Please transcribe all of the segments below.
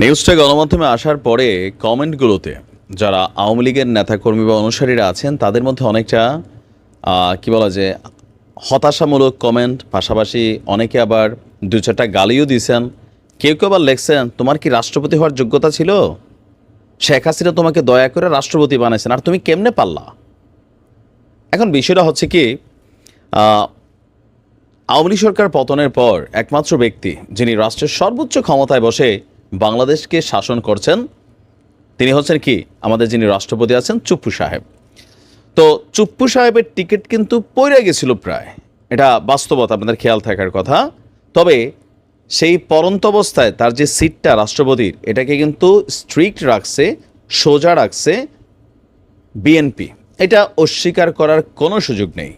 নিউজটা গণমাধ্যমে আসার পরে কমেন্টগুলোতে যারা আওয়ামী লীগের নেতাকর্মী বা অনুসারীরা আছেন, তাদের মধ্যে অনেকটা কি বলা যায়, হতাশামূলক কমেন্ট, পাশাপাশি অনেকে আবার দু চারটা গালিও দিয়েছেন কেউ কেউ আবার লেখছেন, তোমার কি রাষ্ট্রপতি হওয়ার যোগ্যতা ছিল? শেখ হাসিনা তোমাকে দয়া করে রাষ্ট্রপতি বানাইছেন, আর তুমি কেমনে পারলা? এখন বিষয়টা হচ্ছে কি আওয়ামী সরকার পতনের পর একমাত্র ব্যক্তি যিনি রাষ্ট্রের সর্বোচ্চ ক্ষমতায় বসে বাংলাদেশকে শাসন করছেন তিনি হচ্ছেন কি? আমাদের যিনি রাষ্ট্রপতি আছেন চুপ্পু সাহেব। তো চুপ্পু সাহেবের টিকিট কিন্তু পড়ে গেছিল প্রায়। এটা বাস্তবতা, আপনাদের খেয়াল থাকার কথা। তবে সেই পরন্ত অবস্থায় তার যে সিটটা রাষ্ট্রপতির, এটাকে কিন্তু স্ট্রিক্ট রাখছে, সোজা রাখছে বিএনপি এটা অস্বীকার করার কোনো সুযোগ নেই।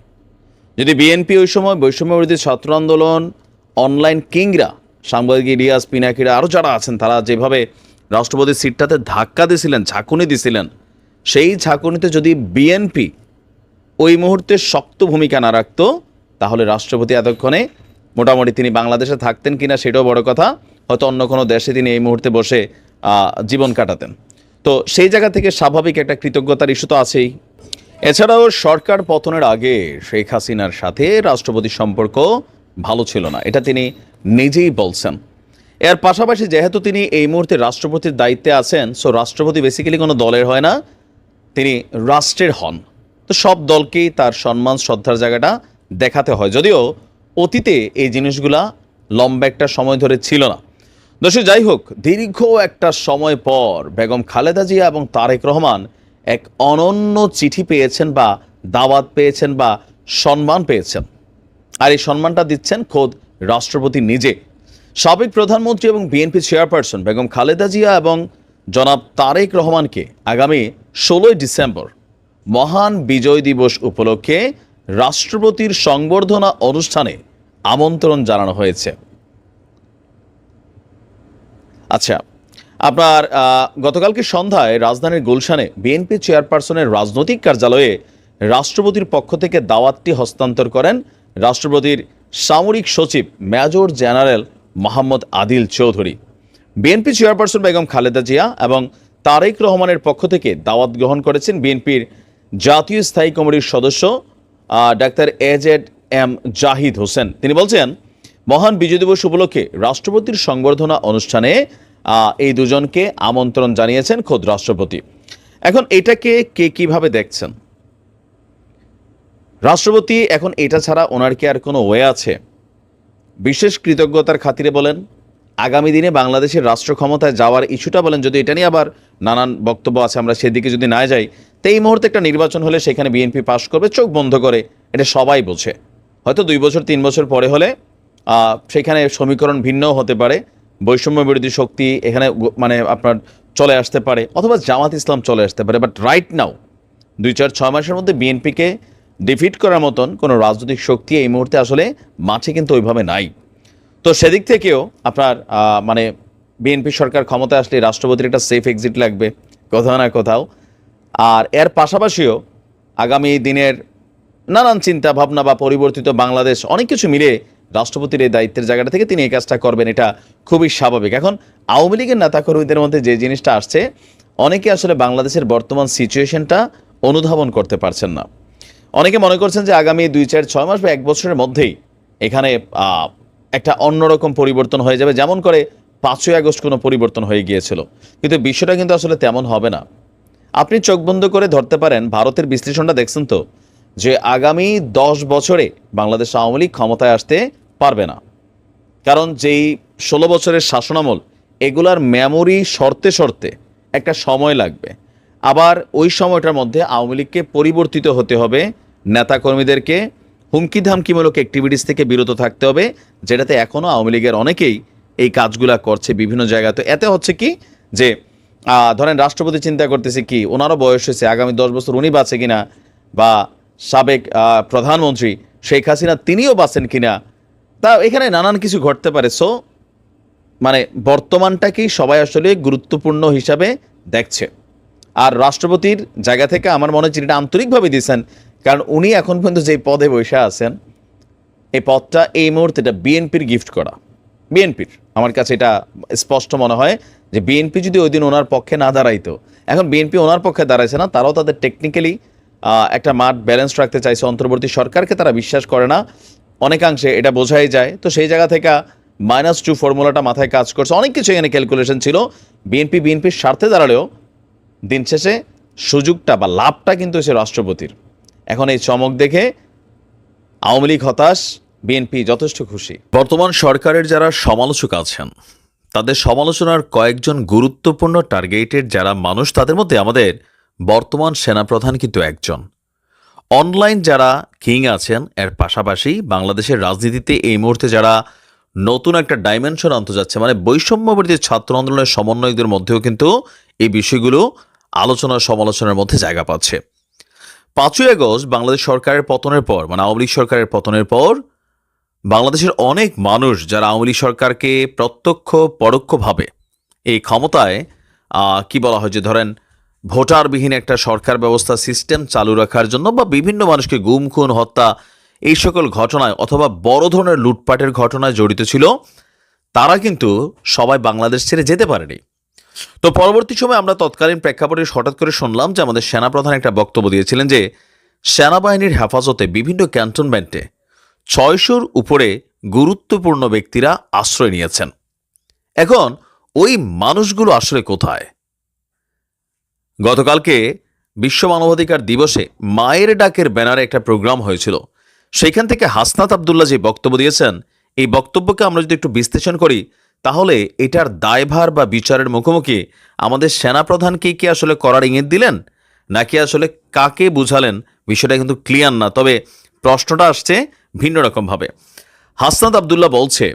যদি বিএনপি ওই সময় বৈষম্য বিরোধী ছাত্র আন্দোলন অনলাইন কিংরা সাংবাদিক ইলিয়াস পিনাকিরা আরও যারা আছেন, তারা যেভাবে রাষ্ট্রপতির সিটটাতে ধাক্কা দিয়েছিলেন, ঝাঁকুনি দিছিলেন সেই ঝাঁকুনিতে যদি বিএনপি ওই মুহূর্তে শক্ত ভূমিকা না রাখতো, তাহলে রাষ্ট্রপতি এতক্ষণে মোটামুটি তিনি বাংলাদেশে থাকতেন কিনা সেটাও বড় কথা। হয়তো অন্য কোনো দেশে তিনি এই মুহূর্তে বসে জীবন কাটাতেন। তো সেই জায়গা থেকে স্বাভাবিক একটা কৃতজ্ঞতার ইস্যু তো আছেই। এছাড়াও সরকার পতনের আগে শেখ হাসিনার সাথে রাষ্ট্রপতির সম্পর্ক ভালো ছিল না। এটা তিনি নিজেই বলছেন। এর পাশাপাশি যেহেতু তিনি এই মুহূর্তে রাষ্ট্রপতির দায়িত্বে আছেন সো রাষ্ট্রপতি বেসিক্যালি কোনো দলের হয় না, তিনি রাষ্ট্রের হন। তো সব দলকেই তার সম্মান, শ্রদ্ধার জায়গাটা দেখাতে হয়। যদিও অতীতে এই জিনিসগুলা লম্বা একটা সময় ধরে ছিল না। দর্শক যাই হোক, দীর্ঘ একটা সময় পর বেগম খালেদা জিয়া এবং তারেক রহমান এক অনন্য চিঠি পেয়েছেন বা দাওয়াত পেয়েছেন বা সম্মান পেয়েছেন। আর এই সম্মানটা দিচ্ছেন খোদ রাষ্ট্রপতি নিজে। সাবেক প্রধানমন্ত্রী এবং বিএনপি চেয়ারপারসন বেগম খালেদা জিয়া এবং জনাব তারেক রহমানকে আগামী ষোলোই ডিসেম্বর মহান বিজয় দিবস উপলক্ষে রাষ্ট্রপতির সংবর্ধনা অনুষ্ঠানে আমন্ত্রণ জানানো হয়েছে। আচ্ছা আপনার গতকালকে সন্ধ্যায় রাজধানীর গুলশানে বিএনপি চেয়ারপারসনের রাজনৈতিক কার্যালয়ে রাষ্ট্রপতির পক্ষ থেকে দাওয়াতটি হস্তান্তর করেন রাষ্ট্রপতির সামরিক সচিব major general Mohammad Adil Chowdhury, BNP chairperson Begum Khaleda Zia এবং তারেক রহমানের পক্ষ থেকে দাওয়াত গ্রহণ করেছেন বিএনপির জাতীয় স্থায়ী কমিটির সদস্য doctor AZ M Zahid Hossain. তিনি বলছেন, মহান বিজয় দিবস উপলক্ষে রাষ্ট্রপতির সংবর্ধনা অনুষ্ঠানে এই দুজনকে আমন্ত্রণ জানিয়েছেন খোদ রাষ্ট্রপতি। এখন এটাকে কে কীভাবে দেখছেন? রাষ্ট্রপতি এখন এটা ছাড়া ওনার কি আর কোনো ওয়ে আছে? বিশেষ কৃতজ্ঞতার খাতিরে বলেন, আগামী দিনে বাংলাদেশের রাষ্ট্র ক্ষমতায় যাওয়ার ইস্যুটা বলেন, যদি এটা নিয়ে আবার নানান বক্তব্য আছে, আমরা সেদিকে যদি না যাই, তো এই মুহূর্তে একটা নির্বাচন হলে সেখানে বিএনপি পাশ করবে, চোখ বন্ধ করে, এটা সবাই বোঝে। হয়তো দুই বছর, তিন বছর পরে হলে সেখানে সমীকরণ ভিন্নও হতে পারে, বৈষম্য বিরোধী শক্তি এখানে মানে আপনার চলে আসতে পারে, অথবা জামাত ইসলাম চলে আসতে পারে বাট রাইট নাও দুই চার, ছয় মাসের মধ্যে বিএনপিকে ডিফিট করার মতন কোনো রাজনৈতিক শক্তি এই মুহূর্তে আসলে মাঠে কিন্তু ওইভাবে নাই। তো সেদিক থেকেও আপনার মানে বিএনপি সরকার ক্ষমতায় আসলে রাষ্ট্রপতির একটা সেফ এক্সিট লাগবে, কোথাও না কোথাও। আর এর পাশাপাশিও আগামী দিনের নানান চিন্তা ভাবনা বা পরিবর্তিত বাংলাদেশ অনেক কিছু মিলে রাষ্ট্রপতির এই দায়িত্বের জায়গাটা থেকে তিনি এই কাজটা করবেন, এটা খুবই স্বাভাবিক। এখন আওয়ামী লীগের নেতাকর্মীদের মধ্যে যে জিনিসটা আসছে, অনেকে আসলে বাংলাদেশের বর্তমান সিচুয়েশনটা অনুধাবন করতে পারছেন না। অনেকে মনে করছেন যে আগামী দুই, চার, ছয় মাস বা এক বছরের মধ্যেই এখানে একটা অন্যরকম পরিবর্তন হয়ে যাবে। যেমন করে পাঁচই আগস্ট কোনো পরিবর্তন হয়ে গিয়েছিল। কিন্তু বিষয়টা কিন্তু আসলে তেমন হবে না। আপনি চোখ বন্ধ করে ধরতে পারেন, ভারতের বিশ্লেষণটা দেখছেন তো, যে আগামী দশ বছরে বাংলাদেশ আওয়ামী লীগ ক্ষমতায় আসতে পারবে না। কারণ যেই ষোলো বছরের শাসনামল, এগুলার মেমোরি শর্তে শর্তে একটা সময় লাগবে। আবার ওই সময়টার মধ্যে আওয়ামী লীগকে পরিবর্তিত হতে হবে নেতাকর্মীদেরকে হুমকি ধামকিমূলক অ্যাক্টিভিটিস থেকে বিরত থাকতে হবে, যেটাতে এখনও আওয়ামী লীগের অনেকেই এই কাজগুলা করছে বিভিন্ন জায়গায় তো এতে হচ্ছে কি যে ধরেন রাষ্ট্রপতি চিন্তা করতেছে কি, ওনারও বয়স হয়েছে, আগামী দশ বছর উনি বাঁচে কিনা, বা সাবেক প্রধানমন্ত্রী শেখ হাসিনা, তিনিও বাঁচেন কিনা, তা এখানে নানান কিছু ঘটতে পারে। সো মানে বর্তমানটাকেই সবাই আসলে গুরুত্বপূর্ণ হিসাবে দেখছে। আর রাষ্ট্রপতির জায়গা থেকে আমার মনে হয় চিঠিটা আন্তরিকভাবে দিয়েছেন কারণ উনি এখন পর্যন্ত যে পদে বসে আছেন, এই পদটা এই মুহূর্তে এটা বিএনপির গিফট করা। বিএনপির, আমার কাছে এটা স্পষ্ট মনে হয় যে বিএনপি যদি ওই দিন ওনার পক্ষে না দাঁড়াইতো, এখন বিএনপি ওনার পক্ষে দাঁড়াইছে না, তারাও তাদের টেকনিক্যালি একটা মাঠ ব্যালেন্স রাখতে চাইছে, অন্তর্বর্তী সরকারকে তারা বিশ্বাস করে না। অনেকাংশে এটা বোঝাই যায়। তো সেই জায়গা থেকে মাইনাস টু ফর্মুলাটা মাথায় কাজ করছে। অনেক কিছু এখানে ক্যালকুলেশন ছিল। বিএনপি, বিএনপির স্বার্থে দাঁড়ালেও দিন শেষে সুযোগটা বা লাভটা কিন্তু হচ্ছে রাষ্ট্রপতির। এখন এই চমক দেখে আওয়ামী লীগ হতাশ, বিএনপি যথেষ্ট খুশি। বর্তমান সরকারের যারা সমালোচক আছেন, তাদের সমালোচনার কয়েকজন গুরুত্বপূর্ণ টার্গেটের যারা মানুষ, তাদের মধ্যে আমাদের বর্তমান সেনাপ্রধান কিন্তু একজন। অনলাইন যারা কিং আছেন, এর পাশাপাশি বাংলাদেশের রাজনীতিতে এই মুহূর্তে যারা নতুন একটা ডাইমেনশন আনতে যাচ্ছে মানে বৈষম্যবর্তী ছাত্র আন্দোলনের সমন্বয়কদের মধ্যেও কিন্তু এই বিষয়গুলো আলোচনা সমালোচনার মধ্যে জায়গা পাচ্ছে। পাঁচই আগস্ট বাংলাদেশ সরকারের পতনের পর মানে আওয়ামী লীগ সরকারের পতনের পর, বাংলাদেশের অনেক মানুষ যারা আওয়ামী লীগ সরকারকে প্রত্যক্ষ, পরোক্ষভাবে এই ক্ষমতায় কি বলা হয় যে ধরেন, ভোটারবিহীন একটা সরকার ব্যবস্থা সিস্টেম চালু রাখার জন্য বা বিভিন্ন মানুষকে গুম, খুন, হত্যা এই সকল ঘটনায় অথবা বড় ধরনের লুটপাটের ঘটনায় জড়িত ছিল, তারা কিন্তু সবাই বাংলাদেশ ছেড়ে যেতে পারেনি। তো পরবর্তী সময় আমরা তৎকালীন প্রেক্ষাপটে হঠাৎ করে শুনলাম যে আমাদের সেনাপ্রধান একটা বক্তব্য দিয়েছিলেন যে সেনাবাহিনীর হেফাজতে বিভিন্ন ক্যান্টনমেন্টে ছয়শোর উপরে গুরুত্বপূর্ণ ব্যক্তিরা আশ্রয় নিয়েছেন। এখন ওই মানুষগুলো আসলে কোথায়? গতকালকে বিশ্ব মানবাধিকার দিবসে মায়ের ডাকের ব্যানারে একটা প্রোগ্রাম হয়েছিল। সেখান থেকে হাসনাত আবদুল্লাহ যে বক্তব্য দিয়েছেন, এই বক্তব্যকে আমরা যদি একটু বিশ্লেষণ করি তাহলে এটার দায়ভার বা বিচারের মুখোমুখি আমাদের সেনাপ্রধানকে কি আসলে করার ইঙ্গিত দিলেন? নাকি আসলে কাকে বুঝালেন? বিষয়টা কিন্তু ক্লিয়ার না, তবে প্রশ্নটা আসছে ভিন্ন রকমভাবে হাসনাত আবদুল্লাহ বলছে,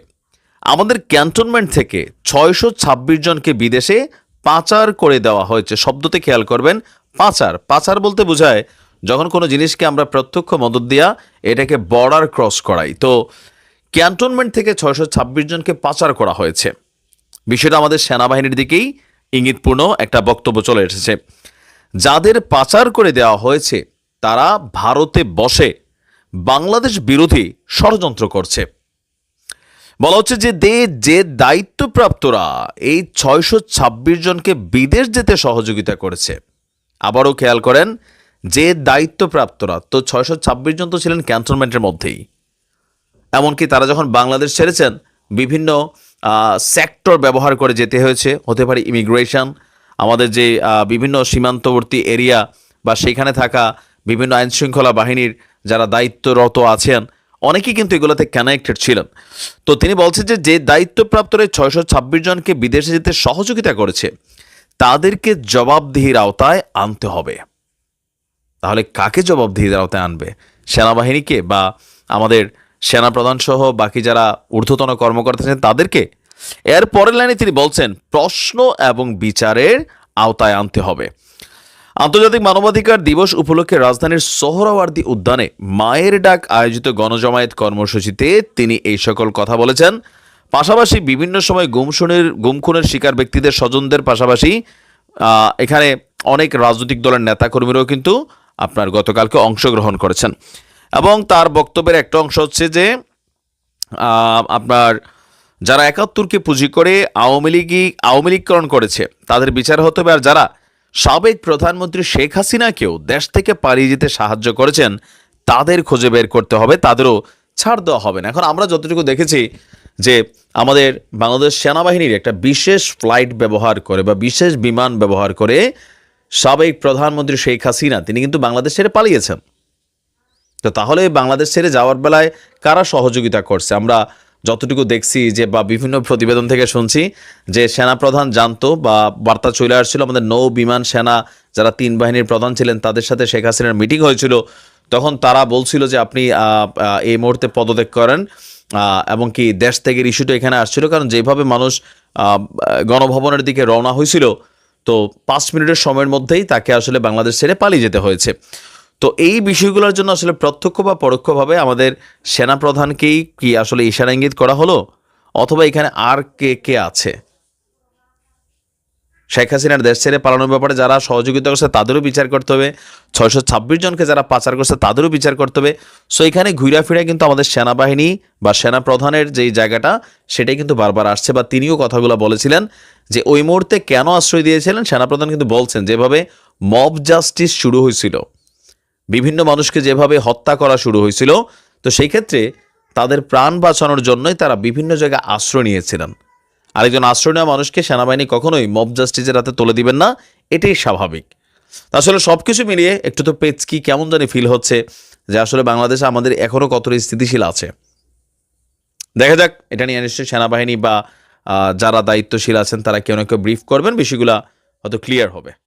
আমাদের ক্যান্টনমেন্ট থেকে ছয়শো ছাব্বিশ জনকে বিদেশে পাচার করে দেওয়া হয়েছে। শব্দতে খেয়াল করবেন, পাচার। পাচার বলতে বোঝায় যখন কোনো জিনিসকে আমরা প্রত্যক্ষ মদত দেওয়া এটাকে বর্ডার ক্রস করাই। তো ক্যান্টনমেন্ট থেকে ছয়শো ছাব্বিশ জনকে পাচার করা হয়েছে। বিষয়টা আমাদের সেনাবাহিনীর দিকেই ইঙ্গিতপূর্ণ একটা বক্তব্য চলে এসেছে। যাদের পাচার করে দেওয়া হয়েছে, তারা ভারতে বসে বাংলাদেশ বিরোধী ষড়যন্ত্র করছে। বলা হচ্ছে যে দে, যে দায়িত্বপ্রাপ্তরা এই ছয়শো ছাব্বিশ জনকে বিদেশ যেতে সহযোগিতা করেছে। আবারও খেয়াল করেন, যে দায়িত্বপ্রাপ্তরা, তো ছয়শো ছাব্বিশ জন তো ছিলেন ক্যান্টনমেন্টের মধ্যেই। এমনকি তারা যখন বাংলাদেশ ছেড়েছেন, বিভিন্ন সেক্টর ব্যবহার করে যেতে হয়েছে। হতে পারে ইমিগ্রেশন আমাদের যে বিভিন্ন সীমান্তবর্তী এরিয়া বা সেখানে থাকা বিভিন্ন আইনশৃঙ্খলা বাহিনীর যারা দায়িত্বরত আছেন, অনেকেই কিন্তু এগুলোতে কানেক্টেড ছিলেন। তো তিনি বলছেন যে যে দায়িত্বপ্রাপ্তরা ছয়শো ছাব্বিশ জনকে বিদেশে যেতে সহযোগিতা করেছে, তাদেরকে জবাবদিহির আওতায় আনতে হবে। তাহলে কাকে জবাবদিহির আওতায় আনবে? সেনাবাহিনীকে বা আমাদের সেনাপ্রধান সহ বাকি যারা ঊর্ধ্বতন কর্মকর্তা আছেন তাদেরকে এর পরের লাইনে তিনি বলছেন, প্রশ্ন এবং বিচারের আওতায় আনতে হবে। আন্তর্জাতিক মানবাধিকার দিবস উপলক্ষে রাজধানীর সোহরাওয়ার্দী উদ্যানে মায়ের ডাক আয়োজিত গণজমায়েত কর্মসূচিতে তিনি এই সকল কথা বলেছেন। পাশাপাশি বিভিন্ন সময় গুমশুনের, গুমখুনের শিকার ব্যক্তিদের স্বজনদের পাশাপাশি এখানে অনেক রাজনৈতিক দলের নেতাকর্মীরাও কিন্তু আপনার গতকালকে অংশগ্রহণ করেছেন। এবং তার বক্তব্যের একটা অংশ হচ্ছে যে আপনার যারা একাত্তরকে পুঁজি করে আওয়ামী লীগই আওয়ামী লীগকরণ করেছে, তাদের বিচার হতে হবে। আর যারা সাবেক প্রধানমন্ত্রী শেখ হাসিনাকেও দেশ থেকে পালিয়ে যেতে সাহায্য করেছেন, তাদের খুঁজে বের করতে হবে। তাদেরও ছাড় দেওয়া হবে না। এখন আমরা যতটুকু দেখেছি যে আমাদের বাংলাদেশ সেনাবাহিনীর একটা বিশেষ ফ্লাইট ব্যবহার করে বা বিশেষ বিমান ব্যবহার করে সাবেক প্রধানমন্ত্রী শেখ হাসিনা, তিনি কিন্তু বাংলাদেশ ছেড়ে পালিয়েছেন। তো তাহলে বাংলাদেশ ছেড়ে যাওয়ার বেলায় কারা সহযোগিতা করছে? আমরা যতটুকু দেখছি যে বা বিভিন্ন প্রতিবেদন থেকে শুনছি যে সেনাপ্রধান জানতো বা বার্তা চলে আসছিল, আমাদের নৌ বিমান সেনা যারা তিন বাহিনীর প্রধান ছিলেন তাদের সাথে শেখ হাসিনার মিটিং হয়েছিল। তখন তারা বলছিল যে আপনি এই মুহূর্তে পদত্যাগ করেন এবং কি দেশ থেকে ইস্যুটা এখানে আসছিল। কারণ যেভাবে মানুষ গণভবনের দিকে রওনা হয়েছিল, তো পাঁচ মিনিটের সময়ের মধ্যেই তাকে আসলে বাংলাদেশ ছেড়ে পালিয়ে যেতে হয়েছে। তো এই বিষয়গুলোর জন্য আসলে প্রত্যক্ষ বা পরোক্ষভাবে আমাদের সেনাপ্রধানকেই কি আসলে ইশারা ইঙ্গিত করা হলো? অথবা এখানে আর কে কে আছে? শেখ হাসিনার দেশ ছেড়ে পালানোর ব্যাপারে যারা সহযোগিতা করছে, তাদেরও বিচার করতে হবে। ছয়শো ছাব্বিশ জনকে যারা পাচার করছে, তাদেরও বিচার করতে হবে। সো এখানে ঘুরা ফিরে কিন্তু আমাদের সেনাবাহিনী বা সেনা প্রধানের যেই জায়গাটা, সেটাই কিন্তু বারবার আসছে বা তিনিও কথাগুলো বলেছিলেন যে ওই মুহূর্তে কেন আশ্রয় দিয়েছিলেন? সেনাপ্রধান কিন্তু বলছেন, যেভাবে মব জাস্টিস শুরু হয়েছিল। বিভিন্ন মানুষকে যেভাবে হত্যা করা শুরু হয়েছিল, তো সেই ক্ষেত্রে তাদের প্রাণ বাঁচানোর জন্যই তারা বিভিন্ন জায়গায় আশ্রয় নিয়েছিলেন। আরেকজন আশ্রয় নেওয়া মানুষকে সেনাবাহিনী কখনোই মব জাস্টিসের হাতে তুলে দিবেন না, এটাই স্বাভাবিক। আসলে সব কিছু মিলিয়ে একটু তো পেচকি কেমন জানি ফিল হচ্ছে যে আসলে বাংলাদেশে আমাদের এখনও কতটা স্থিতিশীল আছে। দেখা যাক, এটা নিয়ে নিশ্চয়ই সেনাবাহিনী বা যারা দায়িত্বশীল আছেন তারা কেউ না কেউ ব্রিফ করবেন, বিষয়গুলা হয়তো ক্লিয়ার হবে।